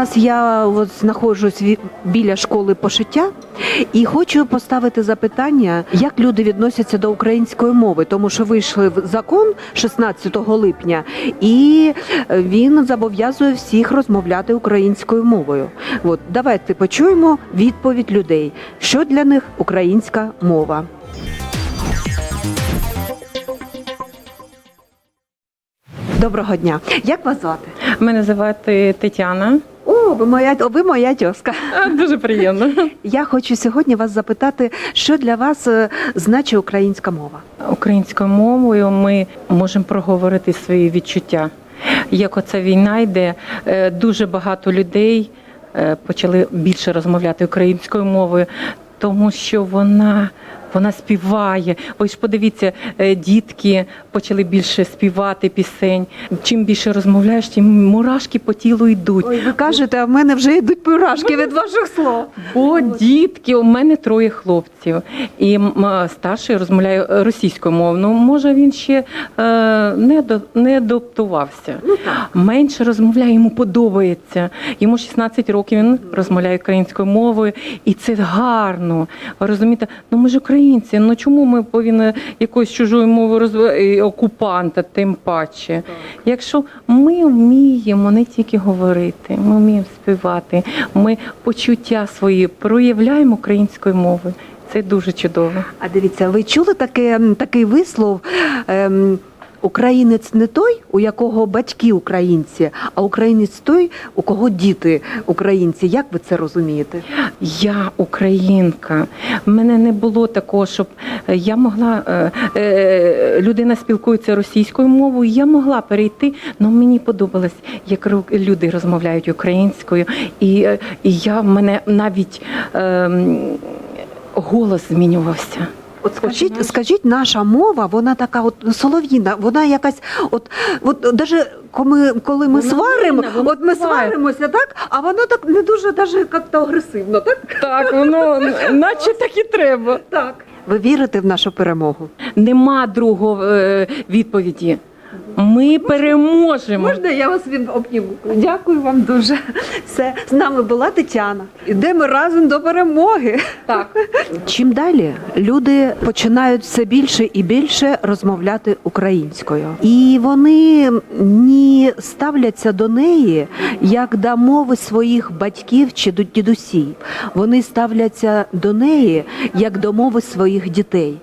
Зараз я от знаходжусь біля школи пошиття і хочу поставити запитання, як люди відносяться до української мови, тому що вийшли в закон 16 липня, і е, він зобов'язує всіх розмовляти українською мовою. От давайте почуємо відповідь людей, що для них українська мова. Доброго дня. Як вас звати? Мене звати Тетяна. О, ви моя, о, ви моя тьоска. Дуже приємно. Я хочу сьогодні вас запитати, що для вас е, значить українська мова? Українською мовою ми можемо проговорити свої відчуття. Як оця війна йде, е, дуже багато людей е, почали більше розмовляти українською мовою, тому що вона. Вона співає. Ви ж подивіться, е, дітки почали більше співати пісень. Чим більше розмовляєш, тим мурашки по тілу йдуть. Ой, ви кажете, а в мене вже йдуть пирашки від ваших слов. Бо дітки, у мене троє хлопців, і старший розмовляє російською мовою. Може, він ще е, не, до, не адаптувався. Ну. Менше розмовляє, йому подобається. Йому 16 років він розмовляє українською мовою, і це гарно. Розумієте? Ну ми ж українці. Ну чому ми повинні якоюсь чужою мовою розвивати окупанта, тим паче? Якщо ми вміємо не тільки говорити, ми вміємо співати, ми почуття свої проявляємо українською мовою. Це дуже чудово. А дивіться, ви чули таке, такий вислов? Ем, Українець не той, у якого батьки українці, а українець той, у кого діти українці. Як ви це розумієте? Я українка. В мене не було такого, щоб е, я могла е, е, людина спілкується російською мовою. Я могла перейти, але мені подобалось, як люди розмовляють українською, і, і я в мене навіть е, голос змінювався. От скажіть, Починаєш? скажіть, наша мова, вона така от солов'їна, вона якась, от, от даже коли, коли ми Вона сваримо, вона, вона от ми буває. сваримося, так, а воно так не дуже даже як-то агресивно, так? Так, воно наче так і треба. Так. Ви вірите в нашу перемогу? Нема другого е, відповіді. Ми переможемо. Можна я вас від обніму? Дякую вам дуже. Все, з нами була Тетяна. Ідемо разом до перемоги. Так. Чим далі люди починають все більше і більше розмовляти українською, і вони не ставляться до неї як до мови своїх батьків чи до дідусів. Вони ставляться до неї як до мови своїх дітей.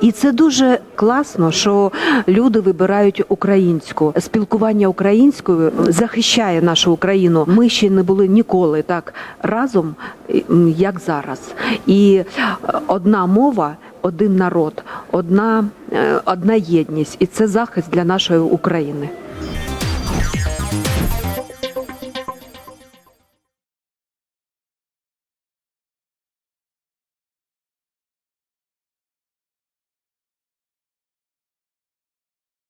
І це дуже класно, що люди вибирають українську українську, спілкування українською е, захищає нашу Україну. Ми ще не були ніколи так разом, як зараз. І е, одна мова, один народ, одна, е, одна єдність, і це захист для нашої України.